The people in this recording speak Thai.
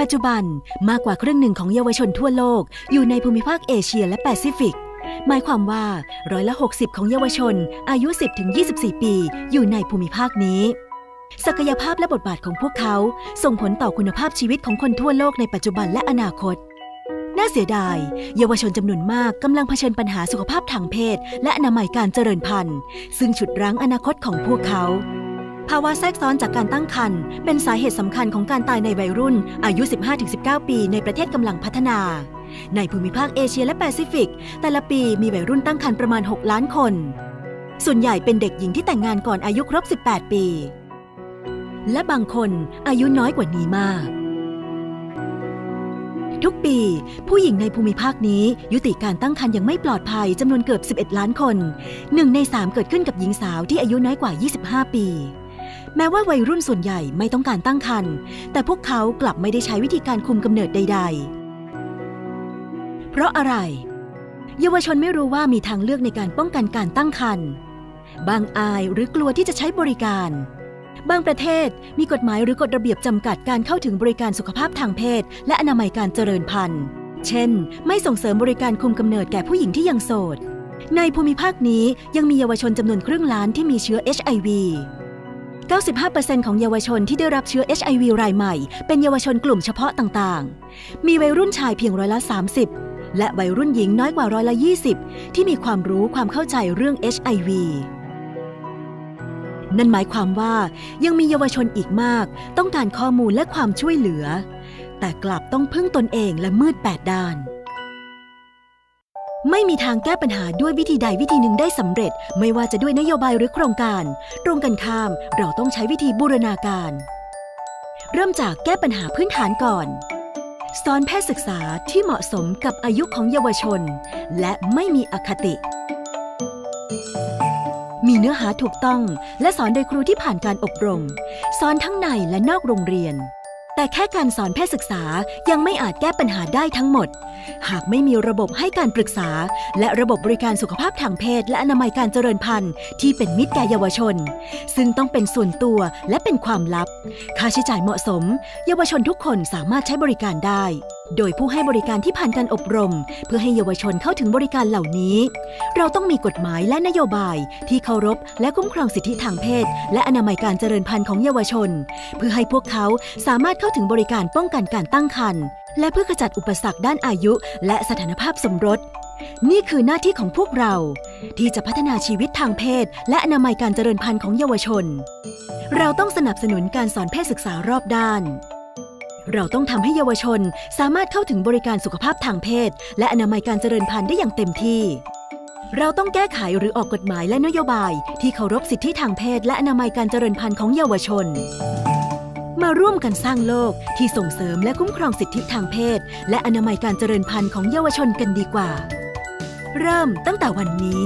ปัจจุบันมากกว่าครึ่งหนึ่งของเยาวชนทั่วโลก อยู่ในภูมิภาคเอเชียและแปซิฟิก หมายความว่าร้อยละ 60 ของเยาวชน อายุ 10-24 ปี อยู่ในภูมิภาคนี้ ศักยภาพและบทบาทของพวกเขา ส่งผลต่อคุณภาพชีวิตของคนทั่วโลกในปัจจุบันและอนาคต น่าเสียดาย เยาวชนจำนวนมากกำลังเผชิญปัญหาสุขภาพทางเพศ และอนามัยการเจริญพันธุ์ ซึ่งฉุดรั้งอนาคตของพวกเขา ภาวะแทรกซ้อนจากการตั้งครรภ์เป็นสาเหตุสำคัญของการตายในวัยรุ่น อายุ 15-19 ปีในประเทศกำลังพัฒนา ในภูมิภาคเอเชียและแปซิฟิก แต่ละปีมีวัยรุ่นตั้งครรภ์ประมาณ 6 ล้านคน ส่วนใหญ่เป็นเด็กหญิงที่แต่งงานก่อนอายุครบ 18 ปี และบางคนอายุน้อยกว่านี้มาก ทุกปี ผู้หญิงในภูมิภาคนี้ยุติการตั้งครรภ์อย่างไม่ปลอดภัยจำนวนเกือบ 11 ล้านคนหนึ่งในสามเกิดขึ้นกับหญิงสาวที่อายุน้อยกว่า 25 ปี แม้ว่าวัยรุ่นส่วนใหญ่ไม่ต้องการตั้งครรภ์แต่พวกเขากลับไม่ได้ใช้วิธีการคุมกำเนิดใด ๆ เพราะอะไร เยาวชนไม่รู้ว่ามีทางเลือกในการป้องกันการตั้งครรภ์บางอายหรือกลัวที่จะใช้บริการ บางประเทศมีกฎหมายหรือกฎระเบียบจำกัดการเข้าถึงบริการสุขภาพทางเพศ และอนามัยการเจริญพันธุ์ เช่น ไม่ส่งเสริมบริการคุมกำเนิดแก่ผู้หญิงที่ยังโสด ในภูมิภาคนี้ยังมีเยาวชนจำนวนครึ่งล้านที่มีเชื้อ HIV 95%ของเยาวชนที่ได้รับเชื้อ HIV รายใหม่ เป็นเยาวชนกลุ่มเฉพาะต่างๆ มีวัยรุ่นชายเพียงร้อยละ 30 และวัยรุ่นหญิงน้อยกว่าร้อยละ 20 ที่มีความรู้ความเข้าใจเรื่อง HIV นั่นหมายความว่ายังมีเยาวชนอีกมาก ต้องการข้อมูลและความช่วยเหลือ แต่กลับต้องพึ่งตนเองและมืดแปดด้าน ไม่มีทางแก้ปัญหาด้วยวิธีใดวิธีหนึ่งได้สำเร็จ ไม่ว่าจะด้วยนโยบายหรือโครงการ ตรงกันข้ามเราต้องใช้วิธีบูรณาการ เริ่มจากแก้ปัญหาพื้นฐานก่อน สอนแพทยศึกษาที่เหมาะสมกับอายุของเยาวชน และไม่มีอคติ มีเนื้อหาถูกต้องและสอนโดยครูที่ผ่านการอบรม สอนทั้งในและนอกโรงเรียน แต่แค่การสอนแพทย์ศึกษายังไม่อาจแก้ปัญหาได้ทั้งหมด หากไม่มีระบบให้การปรึกษา และระบบบริการสุขภาพทางเพศ และอนามัยการเจริญพันธุ์ที่เป็นมิตรแก่เยาวชน ซึ่งต้องเป็นส่วนตัวและเป็นความลับ ค่าใช้จ่ายเหมาะสม เยาวชนทุกคนสามารถใช้บริการได้ โดยผู้ให้บริการที่ผ่านการอบรม เพื่อให้เยาวชนเข้าถึงบริการเหล่านี้ เราต้องมีกฎหมายและนโยบาย ที่เคารพและคุ้มครองสิทธิทางเพศ และอนามัยการเจริญพันธุ์ของเยาวชน เพื่อให้พวกเขาสามารถเข้าถึงบริการป้องกันการตั้งครรภ์และเพื่อขจัดอุปสรรคด้านอายุ และสถานภาพสมรส นี่คือหน้าที่ของพวกเรา ที่จะพัฒนาชีวิตทางเพศ และอนามัยการเจริญพันธุ์ของเยาวชน เราต้องสนับสนุนการสอนเพศศึกษารอบด้าน เราต้องทำให้เยาวชนสามารถเข้าถึงบริการสุขภาพทางเพศ และอนามัยการเจริญพันธุ์ได้อย่างเต็มที่ เราต้องแก้ไขหรือออกกฎหมายและนโยบาย ที่เคารพสิทธิทางเพศ และอนามัยการเจริญพันธุ์ของเยาวชน มาร่วมกันสร้างโลกที่ส่งเสริมและคุ้มครองสิทธิทางเพศ และอนามัยการเจริญพันธุ์ของเยาวชนกันดีกว่า เริ่มตั้งแต่วันนี้